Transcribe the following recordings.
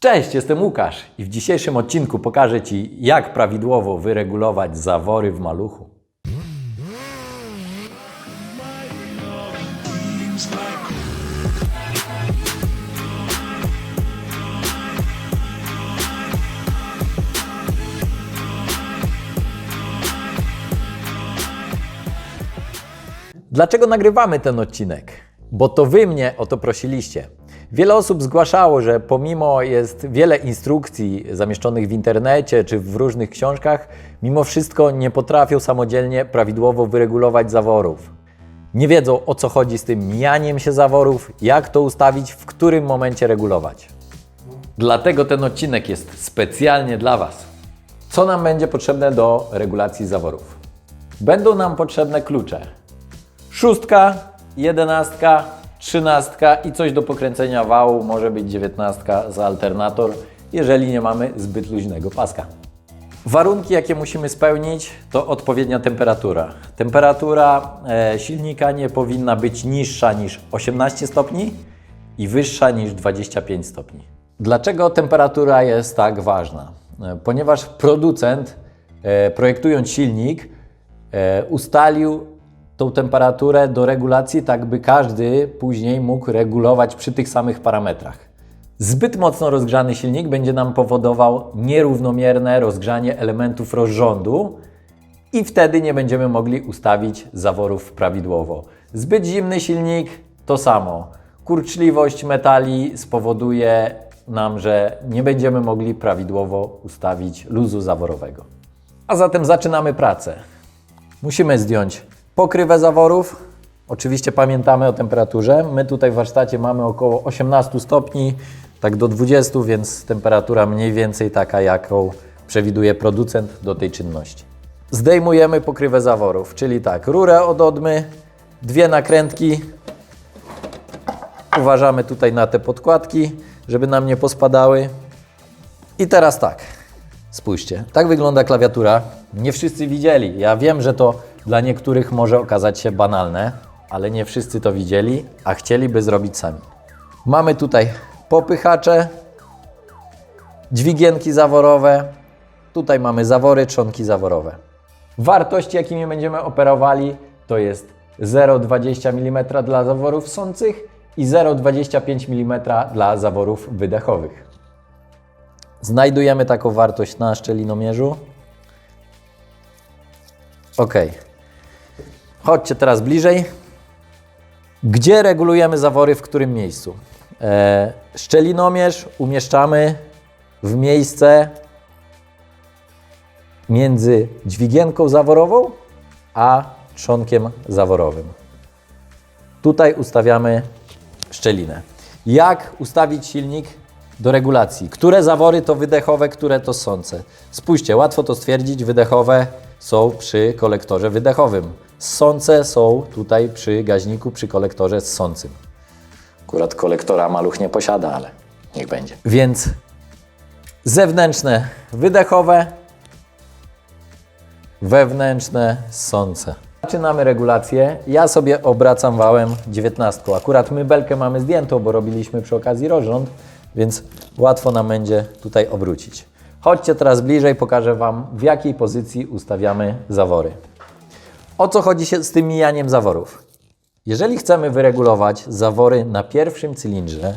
Cześć, jestem Łukasz i w dzisiejszym odcinku pokażę Ci, jak prawidłowo wyregulować zawory w maluchu. Dlaczego nagrywamy ten odcinek? Bo to Wy mnie o to prosiliście. Wiele osób zgłaszało, że pomimo jest wiele instrukcji zamieszczonych w internecie czy w różnych książkach, mimo wszystko nie potrafią samodzielnie prawidłowo wyregulować zaworów. Nie wiedzą o co chodzi z tym mijaniem się zaworów, jak to ustawić, w którym momencie regulować. Dlatego ten odcinek jest specjalnie dla Was. Co nam będzie potrzebne do regulacji zaworów? Będą nam potrzebne klucze. Szóstka, jedenastka, trzynastka i coś do pokręcenia wału, może być dziewiętnastka za alternator, jeżeli nie mamy zbyt luźnego paska. Warunki, jakie musimy spełnić, to odpowiednia temperatura. Temperatura e, silnika nie powinna być niższa niż 18 stopni i wyższa niż 25 stopni. Dlaczego temperatura jest tak ważna? E, Ponieważ producent, e, projektując silnik, ustalił tą temperaturę do regulacji, tak by każdy później mógł regulować przy tych samych parametrach. Zbyt mocno rozgrzany silnik będzie nam powodował nierównomierne rozgrzanie elementów rozrządu i wtedy nie będziemy mogli ustawić zaworów prawidłowo. Zbyt zimny silnik to samo. Kurczliwość metali spowoduje nam, że nie będziemy mogli prawidłowo ustawić luzu zaworowego. A zatem zaczynamy pracę. Musimy zdjąć pokrywę zaworów. Oczywiście pamiętamy o temperaturze. My tutaj w warsztacie mamy około 18 stopni, tak do 20, więc temperatura mniej więcej taka, jaką przewiduje producent do tej czynności. Zdejmujemy pokrywę zaworów, czyli tak, rurę od odmy, dwie nakrętki. Uważamy tutaj na te podkładki, żeby nam nie pospadały. I teraz tak, spójrzcie, tak wygląda klawiatura. Nie wszyscy widzieli. Ja wiem, że to dla niektórych może okazać się banalne, ale nie wszyscy to widzieli, a chcieliby zrobić sami. Mamy tutaj popychacze, dźwigienki zaworowe, tutaj mamy zawory, trzonki zaworowe. Wartości, jakimi będziemy operowali, to jest 0,20 mm dla zaworów sących i 0,25 mm dla zaworów wydechowych. Znajdujemy taką wartość na szczelinomierzu. Ok. Chodźcie teraz bliżej. Gdzie regulujemy zawory, w którym miejscu? E, szczelinomierz umieszczamy w miejsce między dźwigienką zaworową a trzonkiem zaworowym. Tutaj ustawiamy szczelinę. Jak ustawić silnik do regulacji? Które zawory to wydechowe, które to sące? Spójrzcie, łatwo to stwierdzić. Wydechowe są przy kolektorze wydechowym. Sące są tutaj przy gaźniku, przy kolektorze ssącym. Akurat kolektora maluch nie posiada, ale niech będzie. Więc zewnętrzne wydechowe, wewnętrzne ssące. Zaczynamy regulację. Ja sobie obracam wałem 19. Akurat my belkę mamy zdjętą, bo robiliśmy przy okazji rozrząd, więc łatwo nam będzie tutaj obrócić. Chodźcie teraz bliżej, pokażę Wam w jakiej pozycji ustawiamy zawory. O co chodzi się z tym mijaniem zaworów? Jeżeli chcemy wyregulować zawory na pierwszym cylindrze,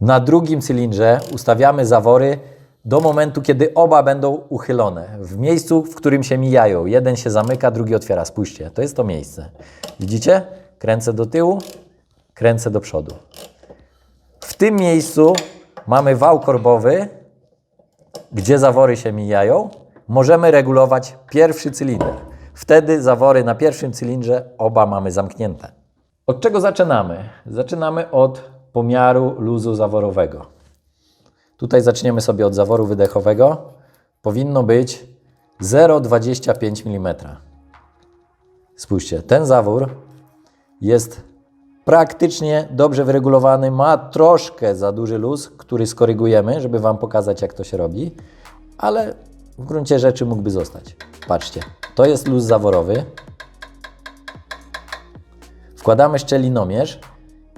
na drugim cylindrze ustawiamy zawory do momentu, kiedy oba będą uchylone. W miejscu, w którym się mijają. Jeden się zamyka, drugi otwiera. Spójrzcie, to jest to miejsce. Widzicie? Kręcę do tyłu, kręcę do przodu. W tym miejscu mamy wał korbowy, gdzie zawory się mijają. Możemy regulować pierwszy cylinder. Wtedy zawory na pierwszym cylindrze oba mamy zamknięte. Od czego zaczynamy? Zaczynamy od pomiaru luzu zaworowego. Tutaj zaczniemy sobie od zaworu wydechowego. Powinno być 0,25 mm. Spójrzcie, ten zawór jest praktycznie dobrze wyregulowany. Ma troszkę za duży luz, który skorygujemy, żeby Wam pokazać, jak to się robi, ale w gruncie rzeczy mógłby zostać. Patrzcie, to jest luz zaworowy. Wkładamy szczelinomierz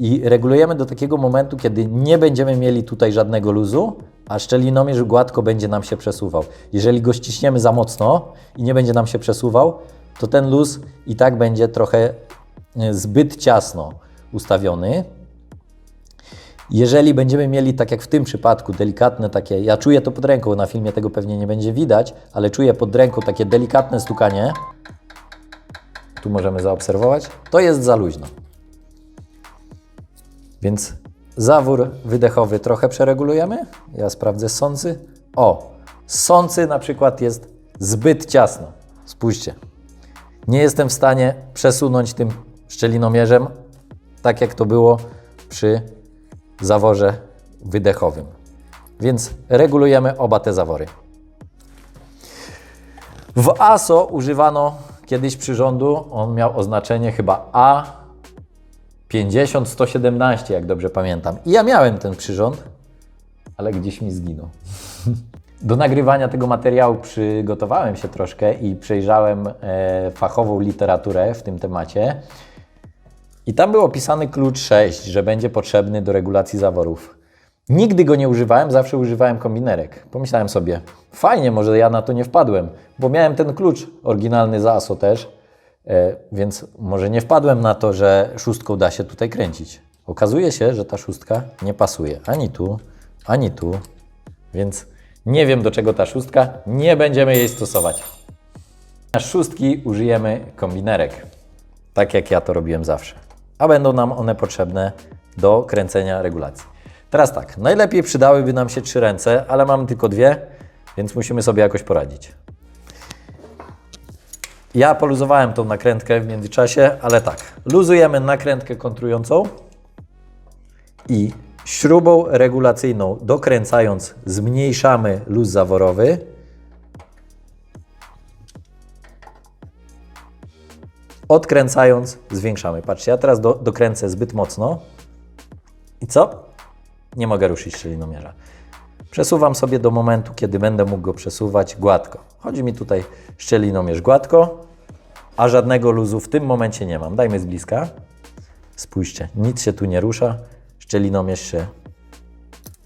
i regulujemy do takiego momentu, kiedy nie będziemy mieli tutaj żadnego luzu, a szczelinomierz gładko będzie nam się przesuwał. Jeżeli go ściśniemy za mocno i nie będzie nam się przesuwał, to ten luz i tak będzie trochę e, zbyt ciasno ustawiony. Jeżeli będziemy mieli, tak jak w tym przypadku, delikatne takie, ja czuję to pod ręką, na filmie tego pewnie nie będzie widać, ale czuję pod ręką takie delikatne stukanie, tu możemy zaobserwować, to jest za luźno. Więc zawór wydechowy trochę przeregulujemy. Ja sprawdzę sący. O, sący na przykład jest zbyt ciasno. Spójrzcie. Nie jestem w stanie przesunąć tym szczelinomierzem, tak jak to było przy zaworze wydechowym. Więc regulujemy oba te zawory. W ASO używano kiedyś przyrządu, on miał oznaczenie chyba A 50 117, jak dobrze pamiętam. I ja miałem ten przyrząd, ale gdzieś mi zginął. Do nagrywania tego materiału przygotowałem się troszkę i przejrzałem e, fachową literaturę w tym temacie. I tam był opisany klucz 6, że będzie potrzebny do regulacji zaworów. Nigdy go nie używałem, zawsze używałem kombinerek. Pomyślałem sobie, fajnie, może ja na to nie wpadłem, bo miałem ten klucz oryginalny z ASO też, e, więc może nie wpadłem na to, że szóstką da się tutaj kręcić. Okazuje się, że ta szóstka nie pasuje ani tu, ani tu, więc nie wiem do czego ta szóstka, nie będziemy jej stosować. Na szóstki użyjemy kombinerek, tak jak ja to robiłem zawsze, a będą nam one potrzebne do kręcenia regulacji. Teraz tak, najlepiej przydałyby nam się trzy ręce, ale mamy tylko dwie, więc musimy sobie jakoś poradzić. Ja poluzowałem tą nakrętkę w międzyczasie, ale tak, luzujemy nakrętkę kontrującą i śrubą regulacyjną dokręcając zmniejszamy luz zaworowy. Odkręcając zwiększamy. Patrzcie, ja teraz do, dokręcę zbyt mocno. I co? Nie mogę ruszyć szczelinomierza. Przesuwam sobie do momentu, kiedy będę mógł go przesuwać gładko. Chodzi mi tutaj szczelinomierz gładko, a żadnego luzu w tym momencie nie mam. Dajmy z bliska. Spójrzcie, nic się tu nie rusza, szczelinomierz się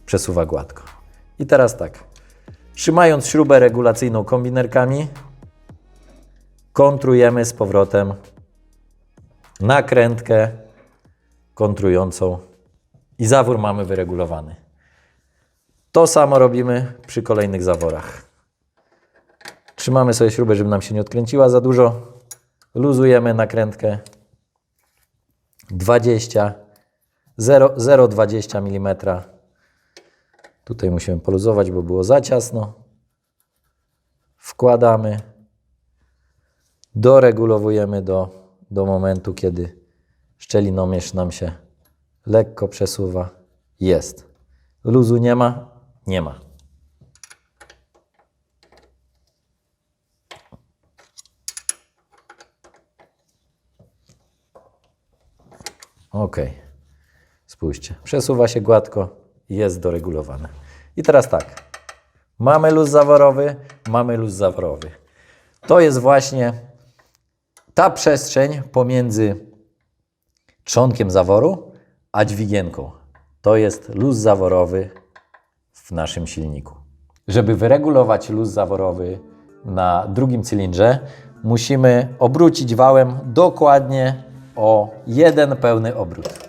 przesuwa gładko. I teraz tak, trzymając śrubę regulacyjną kombinerkami, kontrujemy z powrotem nakrętkę kontrującą i zawór mamy wyregulowany. To samo robimy przy kolejnych zaworach. Trzymamy sobie śrubę, żeby nam się nie odkręciła za dużo. Luzujemy nakrętkę 20 0,20 mm. Tutaj musimy poluzować, bo było za ciasno. Wkładamy. Doregulowujemy do, do momentu, kiedy szczelinomierz nam się lekko przesuwa. Jest. Luzu nie ma? Nie ma. Ok. Spójrzcie. Przesuwa się gładko jest doregulowane. I teraz tak. Mamy luz zaworowy, mamy luz zaworowy. To jest właśnie ta przestrzeń pomiędzy trzonkiem zaworu a dźwigienką. To jest luz zaworowy w naszym silniku. Żeby wyregulować luz zaworowy na drugim cylindrze, musimy obrócić wałem dokładnie o jeden pełny obrót.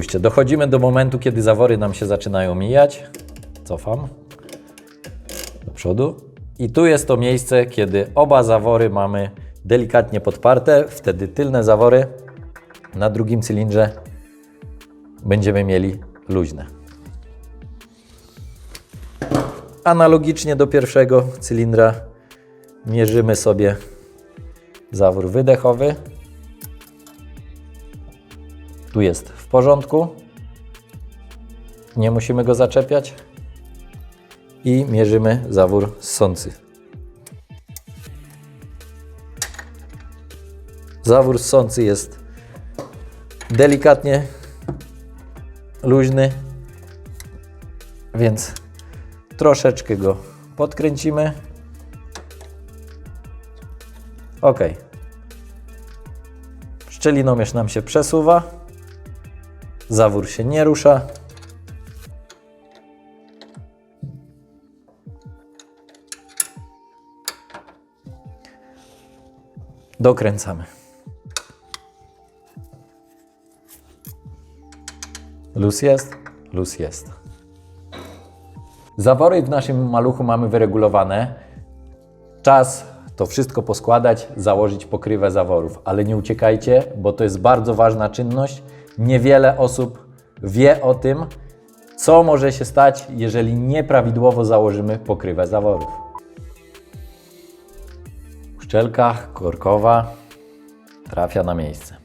Spójrzcie, dochodzimy do momentu, kiedy zawory nam się zaczynają mijać. Cofam do przodu. I tu jest to miejsce, kiedy oba zawory mamy delikatnie podparte. Wtedy tylne zawory na drugim cylindrze będziemy mieli luźne. Analogicznie do pierwszego cylindra mierzymy sobie zawór wydechowy. Tu jest w porządku. Nie musimy go zaczepiać. I mierzymy zawór ssący. Zawór ssący jest delikatnie luźny. Więc troszeczkę go podkręcimy. Ok. Szczelinomierz nam się przesuwa. Zawór się nie rusza. Dokręcamy. Luz jest? Luz jest. Zawory w naszym maluchu mamy wyregulowane. Czas to wszystko poskładać, założyć pokrywę zaworów, ale nie uciekajcie, bo to jest bardzo ważna czynność. Niewiele osób wie o tym, co może się stać, jeżeli nieprawidłowo założymy pokrywę zaworów. Uszczelka korkowa trafia na miejsce.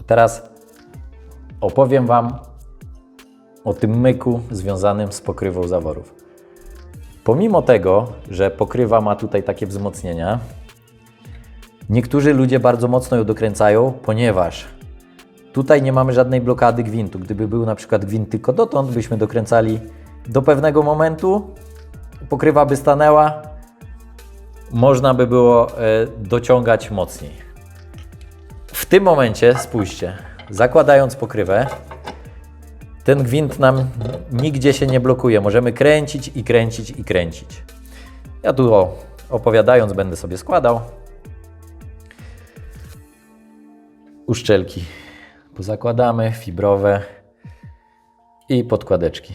A teraz opowiem Wam o tym myku związanym z pokrywą zaworów. Pomimo tego, że pokrywa ma tutaj takie wzmocnienia, niektórzy ludzie bardzo mocno ją dokręcają, ponieważ tutaj nie mamy żadnej blokady gwintu. Gdyby był na przykład gwint tylko dotąd, byśmy dokręcali do pewnego momentu, pokrywa by stanęła, można by było e, dociągać mocniej. W tym momencie, spójrzcie, zakładając pokrywę, ten gwint nam nigdzie się nie blokuje. Możemy kręcić i kręcić i kręcić. Ja tu opowiadając będę sobie składał. Uszczelki pozakładamy, fibrowe i podkładeczki.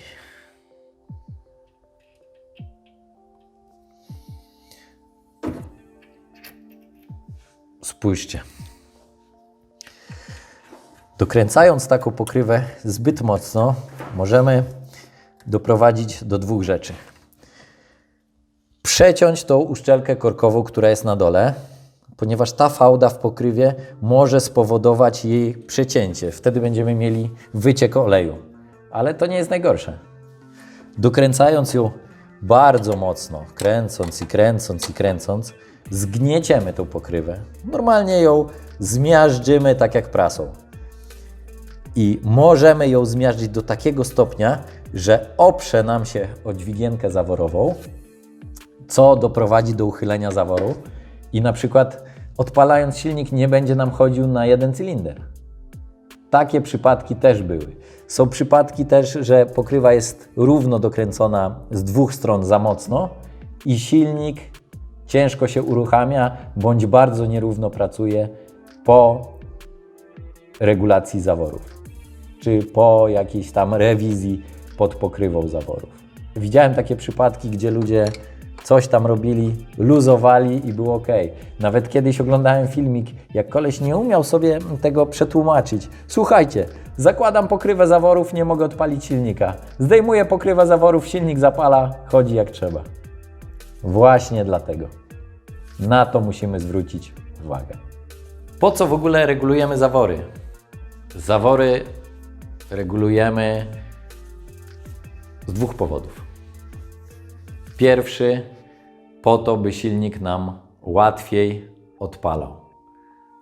Spójrzcie. Dokręcając taką pokrywę zbyt mocno, możemy doprowadzić do dwóch rzeczy. Przeciąć tą uszczelkę korkową, która jest na dole, ponieważ ta fałda w pokrywie może spowodować jej przecięcie. Wtedy będziemy mieli wyciek oleju. Ale to nie jest najgorsze. Dokręcając ją bardzo mocno, kręcąc i kręcąc i kręcąc, zgnieciemy tą pokrywę. Normalnie ją zmiażdżymy tak jak prasą i możemy ją zmiażdżyć do takiego stopnia, że oprze nam się o dźwigienkę zaworową, co doprowadzi do uchylenia zaworu i na przykład odpalając silnik nie będzie nam chodził na jeden cylinder. Takie przypadki też były. Są przypadki też, że pokrywa jest równo dokręcona z dwóch stron za mocno i silnik ciężko się uruchamia bądź bardzo nierówno pracuje po regulacji zaworów czy po jakiejś tam rewizji pod pokrywą zaworów. Widziałem takie przypadki, gdzie ludzie coś tam robili, luzowali i było ok. Nawet kiedyś oglądałem filmik, jak koleś nie umiał sobie tego przetłumaczyć. Słuchajcie, zakładam pokrywę zaworów, nie mogę odpalić silnika. Zdejmuję pokrywę zaworów, silnik zapala, chodzi jak trzeba. Właśnie dlatego. Na to musimy zwrócić uwagę. Po co w ogóle regulujemy zawory? Zawory regulujemy z dwóch powodów. Pierwszy, po to, by silnik nam łatwiej odpalał.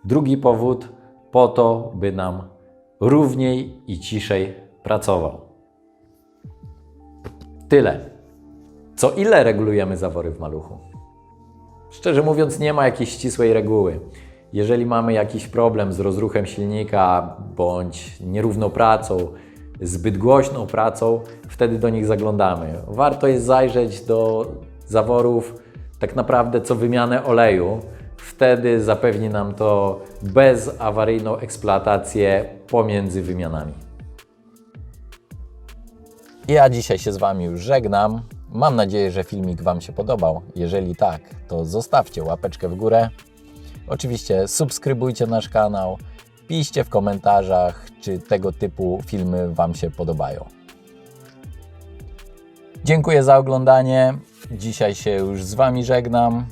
Drugi powód, po to, by nam równiej i ciszej pracował. Tyle. Co ile regulujemy zawory w maluchu? Szczerze mówiąc, nie ma jakiejś ścisłej reguły. Jeżeli mamy jakiś problem z rozruchem silnika bądź nierówną pracą, zbyt głośną pracą, wtedy do nich zaglądamy. Warto jest zajrzeć do zaworów tak naprawdę co wymianę oleju. Wtedy zapewni nam to bezawaryjną eksploatację pomiędzy wymianami. Ja dzisiaj się z Wami już żegnam. Mam nadzieję, że filmik Wam się podobał. Jeżeli tak, to zostawcie łapeczkę w górę. Oczywiście subskrybujcie nasz kanał, piszcie w komentarzach, czy tego typu filmy Wam się podobają. Dziękuję za oglądanie. Dzisiaj się już z Wami żegnam.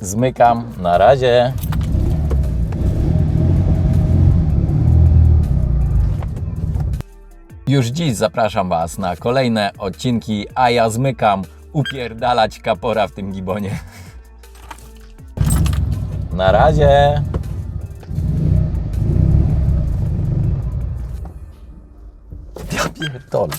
Zmykam. Na razie. Już dziś zapraszam Was na kolejne odcinki, a ja zmykam upierdalać kapora w tym gibonie. Na razie. Ja pierdolę.